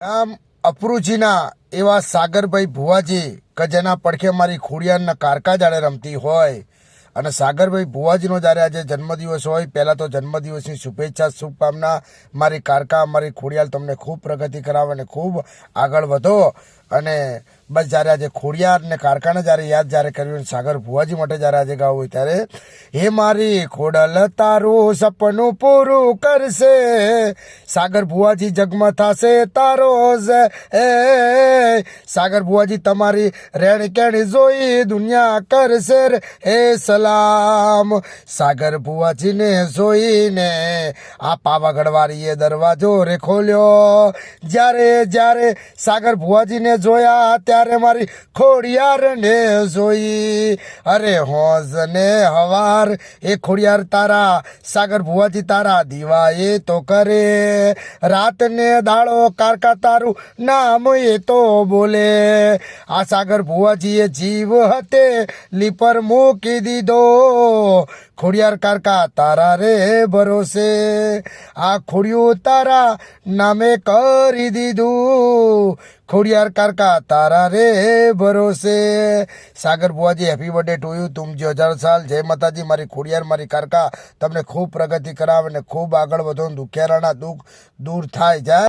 આમ અપરુજીના એવા સાગરભાઈ ભુવાજી કે જેના પડખે મારી ખોડિયારના કારકા જાડે રમતી હોય અને સાગરભાઈ ભુવાજીનો જ્યારે આજે જન્મદિવસ હોય, પહેલાં તો જન્મદિવસની શુભેચ્છા, શુભકામના, મારી કારકા, મારી ખોડિયાલ તમને ખૂબ પ્રગતિ કરાવે અને ખૂબ આગળ વધો. અને બસ જ્યારે આજે ખોડિયાર ને કારકાને જ્યારે યાદ જ્યારે કર્યું સાગર ભુવાજી માટે જ્યારે આજે ગાવું હોય ત્યારે, હે મારી ખોડલ, તારું સપનું પૂરું કરશે. સાગર ભુવાજી જગમાં થશે તારો જ. એ, સાગર ભુવાજી તમારી રેણ કેણી જોઈ દુનિયા કરશે હે સલામ, સાગર ભુવાજીને જોઈને આ પાવાગઢવાળીએ દરવાજો રે ખોલ્યો જ્યારે જ્યારે સાગર ભુવાજીને જોયા ત્યારે મારી ખોડિયારને જોઈ. અરે હોજ ને હવાર, એ ખોડિયાર તારા, સાગર ભુવાજી તારા દીવા એ તો કરે. રાતને દાળો કારકા તારું નામ એ તો બોલે. આ સાગર ભુવાજીએ જીવ હતે લીપર મૂકી દીધો. ખોડિયાર કારકા તારા રે ભરોસે. આ ખોડિયું તારા નામે કરી દીધું. ખોડિયાર કારકા, તારા રે ભરોસે. સાગર બુઆજી હેપી બર્થડે ટુ યુ તુમ જે હજાર સાલ. જય માતાજી, મારી ખોડિયાર, મારી કારકા. તમને ખૂબ પ્રગતિ કરાવે અને ખૂબ આગળ વધો અને દુખિયારાના દુઃખ દૂર થાય. જાય